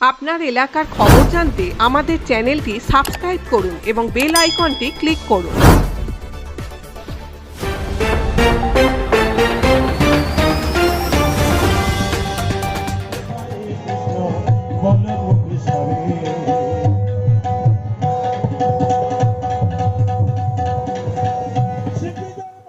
আপনার এলাকার খবর জানতে আমাদের চ্যানেলটি সাবস্ক্রাইব করুন এবং বেল আইকনটি ক্লিক করুন।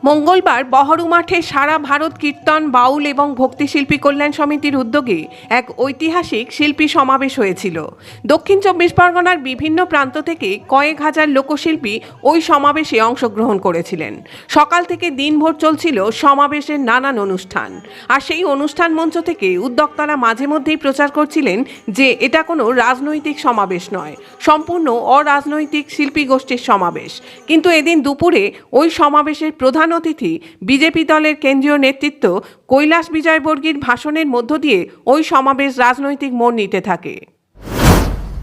মঙ্গলবার বহরু মাঠে সারা ভারত কীর্তন, বাউল এবং ভক্তিশিল্পী কল্যাণ সমিতির উদ্যোগে এক ঐতিহাসিক শিল্পী সমাবেশ হয়েছিল। দক্ষিণ চব্বিশ পরগনার বিভিন্ন প্রান্ত থেকে কয়েক হাজার লোকশিল্পী ওই সমাবেশে অংশগ্রহণ করেছিলেন। সকাল থেকে দিনভর চলছিল সমাবেশের নানান অনুষ্ঠান। আর সেই অনুষ্ঠান মঞ্চ থেকে উদ্যোক্তারা মাঝে মধ্যেই প্রচার করছিলেন যে এটা কোনো রাজনৈতিক সমাবেশ নয়, সম্পূর্ণ অরাজনৈতিক শিল্পী গোষ্ঠীর সমাবেশ। কিন্তু এদিন দুপুরে ওই সমাবেশের প্রধান অতিথি বিজেপি দলের কেন্দ্রীয় নেতৃত্ব কৈলাস বিজয়বর্গীর ভাষণের মধ্য দিয়ে ওই সমাবেশ রাজনৈতিক মোড় নিতে থাকে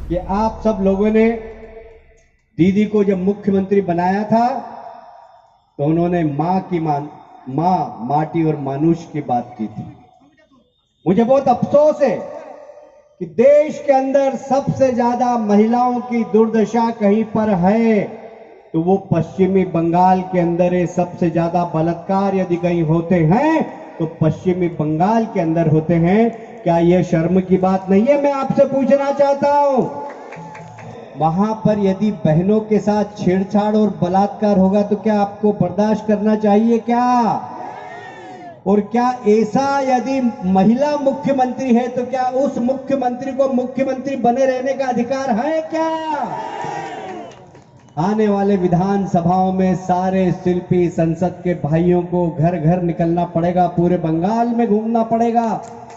कि आप सब लोगों ने दीदी को जब मुख्यमंत्री बनाया था तो उन्होंने माँ की मान माँ माटी और मानुष की बात की थी मुझे बहुत अफसोस है कि देश के अंदर सबसे ज्यादा महिलाओं की दुर्दशा कहीं पर है तो वो पश्चिमी बंगाल के अंदर सबसे ज़्यादा बलात्कार यदि कहीं होते हैं तो पश्चिमी बंगाल के अंदर होते हैं। क्या ये शर्म की बात नहीं है? मैं आपसे पूछना चाहता हूँ। वहाँ पर यदि बहनों के साथ छेड़छाड़ और बलात्कार होगा तो क्या आपको बर्दाश्त करना चाहिए क्या? और क्या ऐसा यदि महिला मुख्यमंत्री है तो क्या उस मुख्यमंत्री को मुख्यमंत्री बने रहने का अधिकार है क्या? आने वाले विधानसभाओं में सारे शिल्पी संसद के भाइयों को घर घर निकलना पड़ेगा, पूरे बंगाल में घूमना पड़ेगा।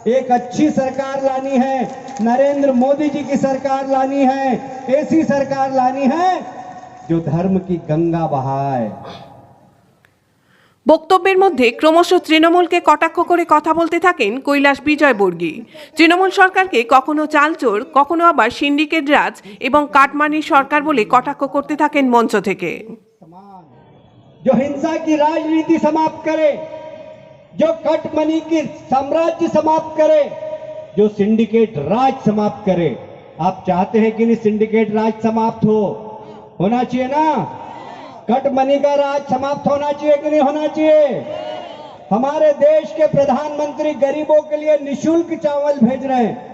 एक अच्छी सरकार लानी है, नरेंद्र मोदी जी की सरकार लानी है, ऐसी सरकार लानी है जो धर्म की गंगा बहाए। বক্তব্যের মধ্যে ক্রমশ তৃণমূলকে কটাক্ষ করে কথা বলতে থাকেন কৈলাস বিজয়বর্গী তৃণমূল সরকারকে কখনো চালচোর কখনো আবার সিন্ডিকেট রাজ এবং কাটমানির সরকার বলে কটাক্ষ করতে থাকেন মঞ্চ থেকে जो हिंसा की राजनीति समाप्त करे जो कट मनी की साम्राज्य समाप्त करे जो सिंडिकेट राज समाप्त करे आप चाहते हैं कि नहीं सिंडिकेट राज समाप्त हो होना चाहिए ना कट मनी का राज समाप्त होना चाहिए कि नहीं होना चाहिए? हमारे देश के प्रधानमंत्री गरीबों के लिए निशुल्क चावल भेज रहे हैं।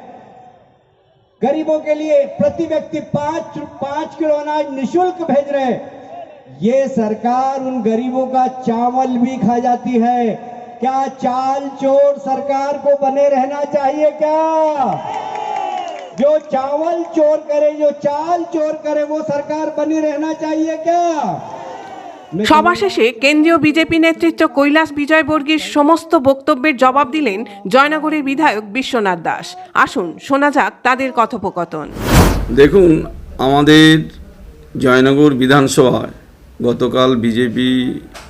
गरीबों के लिए प्रति व्यक्ति पाँच पाँच किलो अनाज निशुल्क भेज रहे हैं। ये सरकार उन गरीबों का चावल भी खा जाती है। क्या चाल चोर सरकार को बने रहना चाहिए क्या? जो चावल चोर करे, जो चाल चोर करे, वो सरकार बनी रहना चाहिए क्या? সভা শেষে কেন্দ্রীয় বিজেপি নেতৃত্ব কৈলাস বিজয়বর্গীর সমস্ত বক্তব্যের জবাব দিলেন জয়নগরের বিধায়ক বিশ্বনাথ দাস। আসুন, শোনা যাক তাদের কথোপকথন। দেখুন, আমাদের জয়নগর বিধানসভায় গতকাল বিজেপি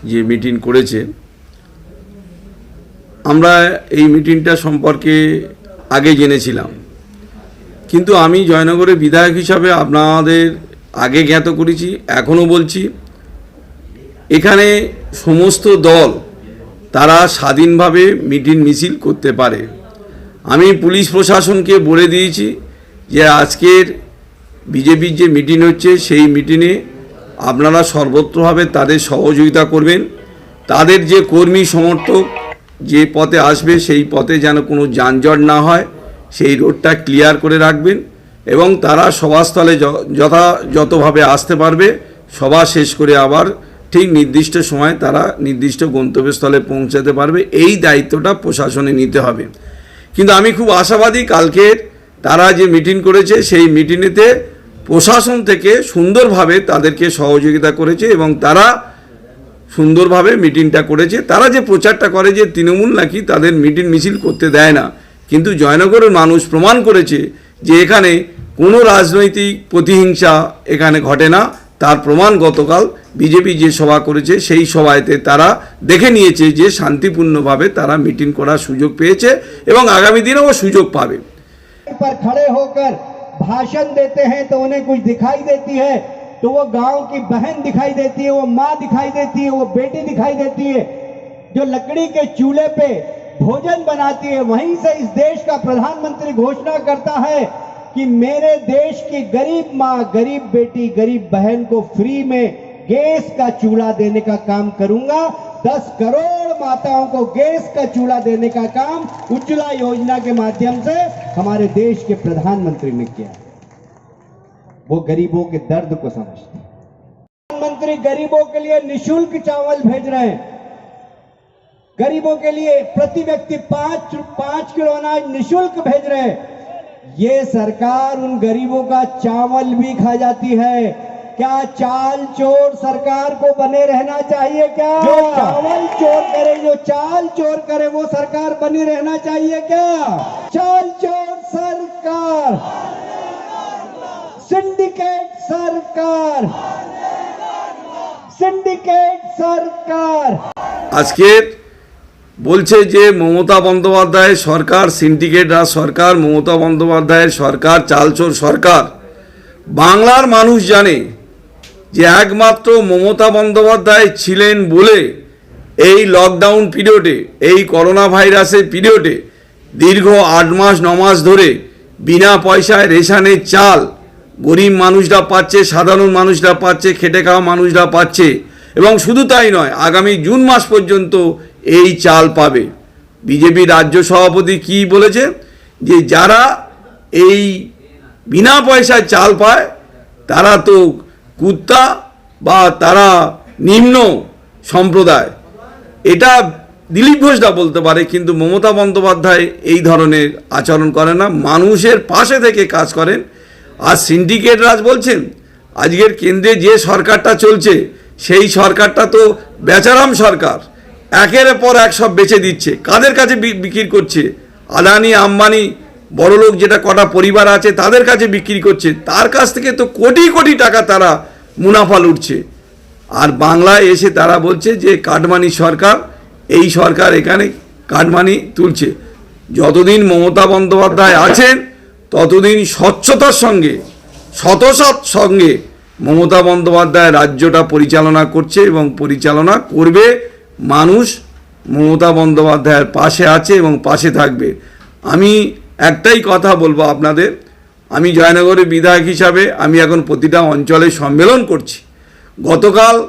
যে মিটিং করেছে, আমরা এই মিটিংটা সম্পর্কে আগে জেনেছিলাম। কিন্তু আমি জয়নগরের বিধায়ক হিসাবে আপনাদের আগে জ্ঞাত করেছি, এখনও বলছি এখানে সমস্ত দল তারা স্বাধীনভাবে মিটিং মিছিল করতে পারে। আমি পুলিশ প্রশাসনকে বলে দিয়েছি যে আজকের বিজেপির যে মিটিং হচ্ছে, সেই মিটিংয়ে আপনারা সর্বত্রভাবে তাদের সহযোগিতা করবেন। তাদের যে কর্মী সমর্থক যে পথে আসবে, সেই পথে যেন কোনো যানজট না হয়, সেই রোডটা ক্লিয়ার করে রাখবেন এবং তারা সভাস্থলে যথাযথভাবে আসতে পারবে। সভা শেষ করে আবার ঠিক নির্দিষ্ট সময়ে তারা নির্দিষ্ট গন্তব্যস্থলে পৌঁছাতে পারবে। এই দায়িত্বটা প্রশাসনে নিতে হবে। কিন্তু আমি খুব আশাবাদী কালকের তারা যে মিটিং করেছে, সেই মিটিংয়েতে প্রশাসন থেকে সুন্দরভাবে তাদেরকে সহযোগিতা করেছে এবং তারা সুন্দরভাবে মিটিংটা করেছে। তারা যে প্রচারটা করে যে তৃণমূল নাকি তাদের মিটিং মিছিল করতে দেয় না, কিন্তু জয়নগরের মানুষ প্রমাণ করেছে যে এখানে কোনো রাজনৈতিক প্রতিহিংসা এখানে ঘটে না। তার প্রমাণ গতকাল বিজেপি যে সভা করেছে সেই সভাতে তারা দেখে নিয়েছে যে শান্তিপূর্ণভাবে তারা মিটিং করার সুযোগ পেয়েছে এবং আগামী দিনেও সুযোগ পাবে पर खड़े होकर भाषण देते हैं तो उन्हें कुछ दिखाई देती है तो वो गांव की बहन दिखाई देती है वो माँ दिखाई देती है वो बेटी दिखाई देती है जो लकड़ी के चूल्हे पे भोजन बनाती है वहीं से इस देश का प्रधानमंत्री घोषणा करता है कि मेरे देश की गरीब माँ, गरीब बेटी, गरीब बहन को फ्री में गैस का चूल्हा देने का काम करूँगा। दस करोड़ माताओं को गैस का चूल्हा देने का काम उज्ज्वला योजना के माध्यम से हमारे देश के प्रधानमंत्री ने किया वो गरीबों के दर्द को समझते प्रधानमंत्री गरीबों के लिए निशुल्क चावल भेज रहे हैं। गरीबों के लिए प्रति व्यक्ति पाँच पाँच किलो अनाज निशुल्क भेज रहे हैं। ये सरकार उन गरीबों का चावल भी खा जाती है क्या चाल चोर सरकार को बने रहना चाहिए क्या जो चावल चोर करे जो चाल चोर करे वो सरकार बनी रहना चाहिए क्या चाल चोर सरकार सिंडिकेट सरकार सिंडिकेट सरकार আজকের বলছে যে মমতা বন্দ্যোপাধ্যায়ের সরকার সিন্ডিকেট রাজ সরকার, মমতা বন্দ্যোপাধ্যায়ের সরকার, চালচোর সরকার। বাংলার মানুষ জানে যে একমাত্র মমতা বন্দ্যোপাধ্যায় ছিলেন বলে এই লকডাউন পিরিয়ডে এই করোনা ভাইরাসের পিরিয়ডে দীর্ঘ আট মাস, ন মাস ধরে বিনা পয়সায় রেশনের চাল গরিব মানুষরা পাচ্ছে, সাধারণ মানুষরা পাচ্ছে, খেটে খাওয়া মানুষরা পাচ্ছে। এবং শুধু তাই নয়, আগামী জুন মাস পর্যন্ত এই চাল পাবে। বিজেপি রাজ্য সভাপতি কি বলেছে? যে যারা এই বিনা পয়সায় চাল পায়, তারা তো কুত্তা বা তারা নিম্ন সম্প্রদায়। এটা দিলীপ ঘোষদা বলতে পারে, কিন্তু মমতা বন্দ্যোপাধ্যায় এই ধরনের আচরণ করে না। মানুষের পাশে থেকে কাজ করেন। আর সিন্ডিকেট রাজ বলছেন, আজকের কেন্দ্রে যে সরকারটা চলছে, সেই সরকারটা তো বেচারাম সরকার। একের পর এক সব বেচে দিচ্ছে। কাদের কাছে বিক্রি করছে? আদানি, আম্বানি, বড়লোক যেটা কটা পরিবার আছে, তাদের কাছে বিক্রি করছে। তার কাছ থেকে তো কোটি কোটি টাকা তারা মুনাফা লুটছে। আর বাংলায় এসে তারা বলছে যে, কাটমানি সরকার, এই সরকার এখানে কাটমানি তুলছে। যতদিন মমতা বন্দ্যোপাধ্যায় আছেন, ততদিন স্বচ্ছতার সঙ্গে শতসৎ সঙ্গে মমতা বন্দ্যোপাধ্যায় রাজ্যটা পরিচালনা করছে এবং পরিচালনা করবে। মানুষ মমতা বন্দ্যোপাধ্যায়ের পাশে আছে এবং পাশে থাকবে। আমি একটাই কথা বলব আপনাদের, আমি জয়নগরের বিধায়ক হিসাবে আমি এখন প্রতিটা অঞ্চলে সম্মেলন করছি। গতকাল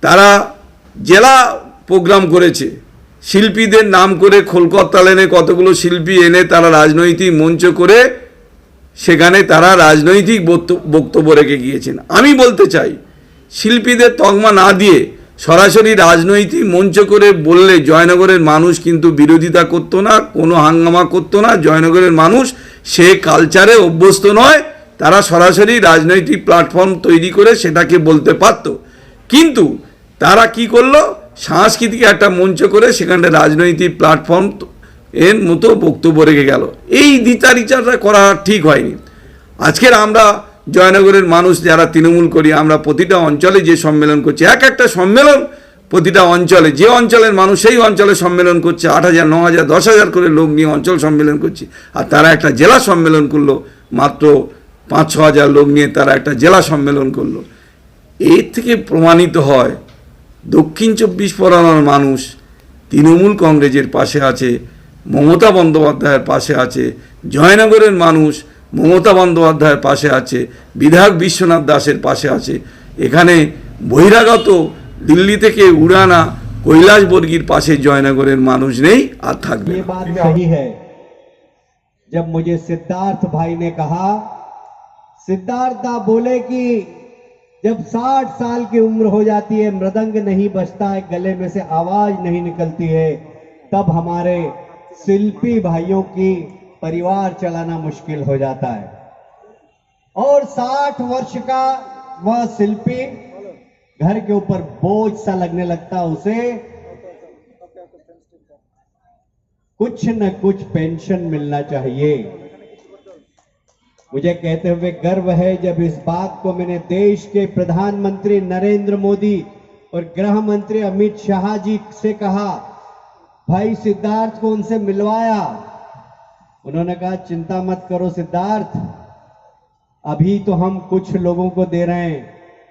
তারা জেলা প্রোগ্রাম করেছে। শিল্পীদের নাম করে খোলকত্তা এনে কতগুলো শিল্পী এনে তারা রাজনৈতিক মঞ্চ করে সেখানে তারা রাজনৈতিক বক্ত- বক্তব্য রেখে গিয়েছেন। আমি বলতে চাই, শিল্পীদের তকমা না দিয়ে সরাসরি রাজনৈতিক মঞ্চ করে বললে জয়নগরের মানুষ কিন্তু বিরোধিতা করতো না, কোনো হাঙ্গামা করতো না। জয়নগরের মানুষ সে কালচারে অভ্যস্ত নয়, তারা সরাসরি রাজনৈতিক প্ল্যাটফর্ম তৈরি করে সেটাকে বলতে পারতো। কিন্তু তারা কি করল? সাংস্কৃতিক একটা মঞ্চ করে সেখানে রাজনৈতিক প্ল্যাটফর্ম এর মতো বক্তব্য রেখে গেল। এই দ্বিচারিচারটা করা ঠিক হয়নি। আজকের আমরা জয়নগরের মানুষ যারা তৃণমূল করি, আমরা প্রতিটা অঞ্চলে যে সম্মেলন করছি, এক একটা সম্মেলন প্রতিটা অঞ্চলে, যে অঞ্চলের মানুষ সেই অঞ্চলে সম্মেলন করছে, আট হাজার, ন হাজার, দশ হাজার করে লোক নিয়ে অঞ্চল সম্মেলন করছে। আর তারা একটা জেলা সম্মেলন করল, মাত্র পাঁচ, ছ হাজার লোক নিয়ে তারা একটা জেলা সম্মেলন করল। এর থেকে প্রমাণিত হয়, দক্ষিণ চব্বিশ পরগনার মানুষ তৃণমূল কংগ্রেসের পাশে আছে, মমতা বন্দ্যোপাধ্যায়ের পাশে আছে, জয়নগরের মানুষ মমতা বন্দ্যোপাধ্যায়ের পাশে আছে বিধায়ক বিশ্বনাথ দাসের পাশে আছে এখানে বহিরাগত দিল্লি থেকে উড়ানা কৈলাসবর্গীর পাশে জয়নগরের মানুষ নেই আর থাকবে ये না। बात सही है जब मुझे सिद्धार्थ भाई ने कहा सिद्धार्थ दा बोले कि जब 60 साल की उम्र हो जाती है मृदंग नहीं बजता है गले में से आवाज नहीं निकलती है तब हमारे शिल्पी भाइयों की परिवार चलाना मुश्किल हो जाता है। और 60 वर्ष का वह शिल्पी घर के ऊपर बोझ सा लगने लगता उसे। कुछ न कुछ पेंशन मिलना चाहिए। मुझे कहते हुए गर्व है जब इस बात को मैंने देश के प्रधानमंत्री नरेंद्र मोदी और गृह मंत्री अमित शाह जी से कहा। भाई सिद्धार्थ को उनसे मिलवाया। उन्होंने कहा चिंता मत करो सिद्धार्थ अभी तो हम कुछ लोगों को दे रहे हैं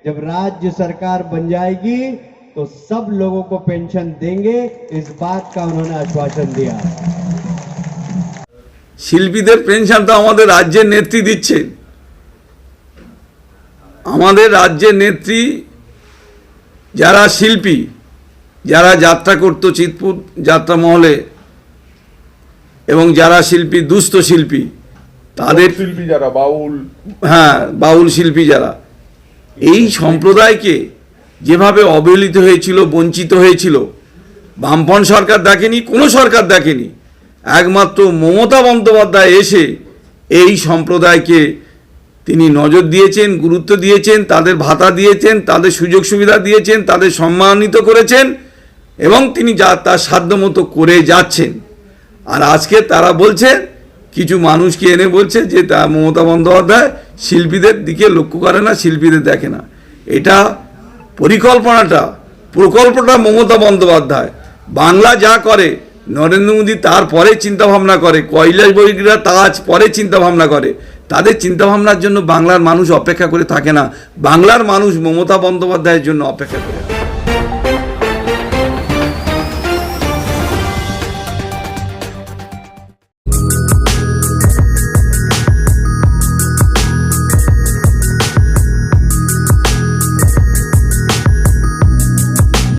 जब राज्य सरकार बन जाएगी तो सब लोगों को पेंशन देंगे इस बात का उन्होंने आश्वासन दिया শিল্পীদের পেনশন তো আমাদের রাজ্যের নেত্রী দিচ্ছেন আমাদের রাজ্যের নেত্রী যারা শিল্পী যারা যাত্রা করতো চিতপুর যাত্রা মহলে এবং যারা শিল্পী দুস্থ শিল্পী তাদের শিল্পী যারা বাউল। হ্যাঁ বাউল শিল্পী যারা এই সম্প্রদায়কে যেভাবে অবহেলিত হয়েছিল বঞ্চিত হয়েছিল বামপন সরকার দেখেনি কোনো সরকার দেখেনি একমাত্র মমতা বন্দ্যোপাধ্যায় এসে এই সম্প্রদায়কে তিনি নজর দিয়েছেন গুরুত্ব দিয়েছেন তাদের ভাতা দিয়েছেন তাদের সুযোগ সুবিধা দিয়েছেন তাদের সম্মানিত করেছেন এবং তিনি যা তার সাধ্যমতো করে যাচ্ছেন। আর আজকে তারা বলছে, কিছু মানুষকে এনে বলছে যে তা মমতা বন্দ্যোপাধ্যায় শিল্পীদের দিকে লক্ষ্য করে না, শিল্পীদের দেখে না। এটা পরিকল্পনাটা, প্রকল্পটা মমতা বন্দ্যোপাধ্যায়। বাংলা যা করে, নরেন্দ্র মোদী তারপরে চিন্তাভাবনা করে, কৈলাস বৈরিকরা তাজ পরে চিন্তাভাবনা করে। তাদের চিন্তাভাবনার জন্য বাংলার মানুষ অপেক্ষা করে থাকে না। বাংলার মানুষ মমতা বন্দ্যোপাধ্যায়ের জন্য অপেক্ষা করে